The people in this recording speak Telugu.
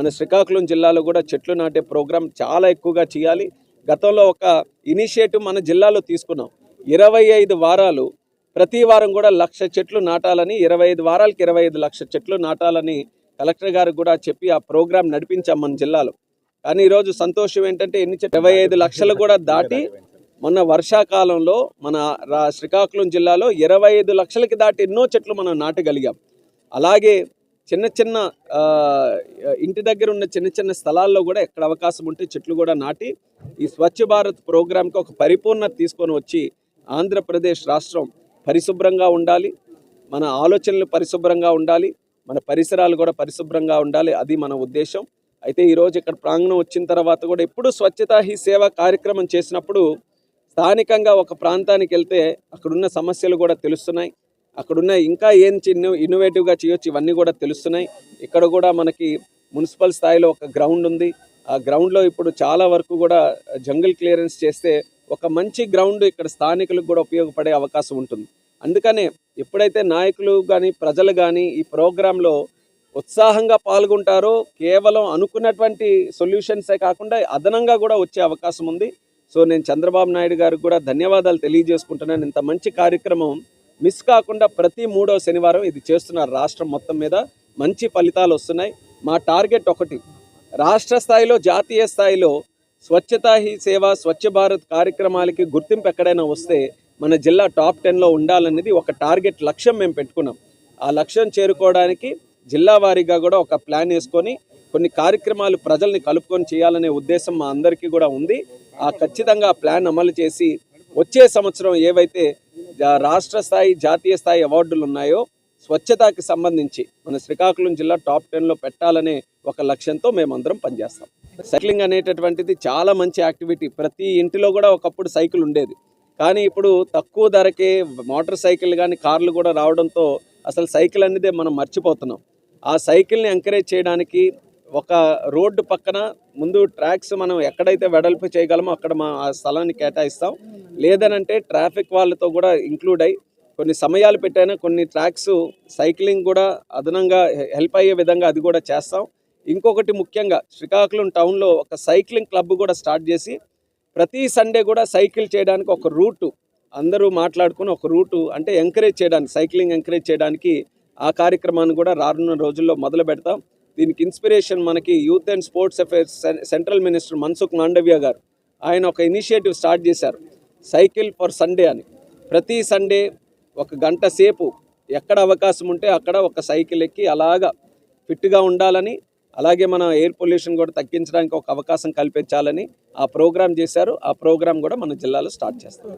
మన శ్రీకాకుళం జిల్లాలో కూడా చెట్లు నాటే ప్రోగ్రాం చాలా ఎక్కువగా చేయాలి. గతంలో ఒక ఇనిషియేటివ్ మన జిల్లాలో తీసుకున్నాం. ఇరవై ఐదు వారాలు ప్రతి వారం కూడా లక్ష చెట్లు నాటాలని ఇరవై ఐదు వారాలకి ఇరవై ఐదు లక్ష చెట్లు నాటాలని కలెక్టర్ గారికి కూడా చెప్పి ఆ ప్రోగ్రాం నడిపించాం మన జిల్లాలో. కానీ ఈరోజు సంతోషం ఏంటంటే ఎన్ని ఇరవై ఐదు లక్షలు కూడా దాటి మొన్న వర్షాకాలంలో మన రా శ్రీకాకుళం జిల్లాలో ఇరవై ఐదు లక్షలకి దాటి ఎన్నో చెట్లు మనం నాటగలిగాం. అలాగే చిన్న చిన్న ఇంటి దగ్గర ఉన్న చిన్న చిన్న స్థలాల్లో కూడా ఎక్కడ అవకాశం ఉంటే చెట్లు కూడా నాటి ఈ స్వచ్ఛ భారత్ ప్రోగ్రాంకి ఒక పరిపూర్ణత తీసుకొని వచ్చి ఆంధ్రప్రదేశ్ రాష్ట్రం పరిశుభ్రంగా ఉండాలి మన ఆలోచనలు పరిశుభ్రంగా ఉండాలి మన పరిసరాలు కూడా పరిశుభ్రంగా ఉండాలి అది మన ఉద్దేశం. అయితే ఈరోజు ఇక్కడ ప్రాంగణం వచ్చిన తర్వాత కూడా ఎప్పుడు స్వచ్ఛతా హీ సేవ కార్యక్రమం చేసినప్పుడు స్థానికంగా ఒక ప్రాంతానికి వెళ్తే అక్కడున్న సమస్యలు కూడా తెలుస్తున్నాయి. అక్కడున్న ఇంకా ఏం చిన్న ఇన్నోవేటివ్గా చేయొచ్చు ఇవన్నీ కూడా తెలుస్తున్నాయి. ఇక్కడ కూడా మనకి మున్సిపల్ స్థాయిలో ఒక గ్రౌండ్ ఉంది. ఆ గ్రౌండ్లో ఇప్పుడు చాలా వరకు కూడా జంగిల్ క్లియరెన్స్ చేస్తే ఒక మంచి గ్రౌండ్ ఇక్కడ స్థానికులకు కూడా ఉపయోగపడే అవకాశం ఉంటుంది. అందుకనే ఎప్పుడైతే నాయకులు కానీ ప్రజలు కానీ ఈ ప్రోగ్రాంలో ఉత్సాహంగా పాల్గొంటారో కేవలం అనుకున్నటువంటి సొల్యూషన్సే కాకుండా అదనంగా కూడా వచ్చే అవకాశం ఉంది. సో నేను చంద్రబాబు నాయుడు గారికి కూడా ధన్యవాదాలు తెలియజేసుకుంటున్నాను. ఇంత మంచి కార్యక్రమం మిస్ కాకుండా ప్రతి మూడో శనివారం ఇది చేస్తున్నారు రాష్ట్రం మొత్తం మీద మంచి ఫలితాలు వస్తున్నాయి. మా టార్గెట్ ఒకటి రాష్ట్ర స్థాయిలో జాతీయ స్థాయిలో స్వచ్ఛతా హీ సేవ స్వచ్ఛ భారత్ కార్యక్రమాలకి గుర్తింపు ఎక్కడైనా వస్తే మన జిల్లా టాప్ టెన్లో ఉండాలనేది ఒక టార్గెట్ లక్ష్యం మేము పెట్టుకున్నాం. ఆ లక్ష్యం చేరుకోవడానికి జిల్లా వారీగా కూడా ఒక ప్లాన్ వేసుకొని కొన్ని కార్యక్రమాలు ప్రజల్ని కలుపుకొని చేయాలనే ఉద్దేశం మా అందరికీ కూడా ఉంది. ఆ ఖచ్చితంగా ఆ ప్లాన్ అమలు చేసి వచ్చే సంవత్సరం ఏవైతే రాష్ట్ర స్థాయి జాతీయ స్థాయి అవార్డులు ఉన్నాయో స్వచ్ఛతకి సంబంధించి మన శ్రీకాకుళం జిల్లా టాప్ టెన్లో పెట్టాలనే ఒక లక్ష్యంతో మేమందరం పనిచేస్తాం. సైక్లింగ్ అనేటటువంటిది చాలా మంచి యాక్టివిటీ. ప్రతి ఇంటిలో కూడా ఒకప్పుడు సైకిల్ ఉండేది. కానీ ఇప్పుడు తక్కువ ధరకే మోటార్ సైకిల్ కానీ కార్లు కూడా రావడంతో అసలు సైకిల్ అనేది మనం మర్చిపోతున్నాం. ఆ సైకిల్ని ఎంకరేజ్ చేయడానికి ఒక రోడ్డు పక్కన ముందు ట్రాక్స్ మనం ఎక్కడైతే వెడల్పు చేయగలమో అక్కడ మా ఆ స్థలాన్ని కేటాయిస్తాం. లేదనంటే ట్రాఫిక్ వాళ్ళతో కూడా ఇంక్లూడ్ అయ్యి కొన్ని సమయాలు పెట్టైనా కొన్ని ట్రాక్స్ సైక్లింగ్ కూడా అదనంగా హెల్ప్ అయ్యే విధంగా అది కూడా చేస్తాం. ఇంకొకటి ముఖ్యంగా శ్రీకాకుళం టౌన్లో ఒక సైక్లింగ్ క్లబ్ కూడా స్టార్ట్ చేసి ప్రతి సండే కూడా సైకిల్ చేయడానికి ఒక రూటు అందరూ మాట్లాడుకుని ఒక రూటు అంటే ఎంకరేజ్ చేయడానికి సైక్లింగ్ ఎంకరేజ్ చేయడానికి ఆ కార్యక్రమాన్ని కూడా రానున్న రోజుల్లో మొదలు పెడతాం. దీనికి ఇన్స్పిరేషన్ మనకి youth and sports affairs central minister Mansukh Mandaviya garu. ఆయన ఒక ఇనిషియేటివ్ స్టార్ట్ చేశారు. సైకిల్ ఫర్ సండే అని. ప్రతి సండే ఒక గంట సేపు ఎక్కడ అవకాశం ఉంటే అక్కడ ఒక సైకిల్ ఎక్కి అలాగా ఫిట్గా ఉండాలని అలాగే మన ఎయిర్ పొల్యూషన్ కూడా తగ్గించడానికి ఒక అవకాశం కల్పించాలని ఆ ప్రోగ్రాం చేశారు. ఆ ప్రోగ్రాం కూడా మన జిల్లాలో స్టార్ట్ చేస్తాం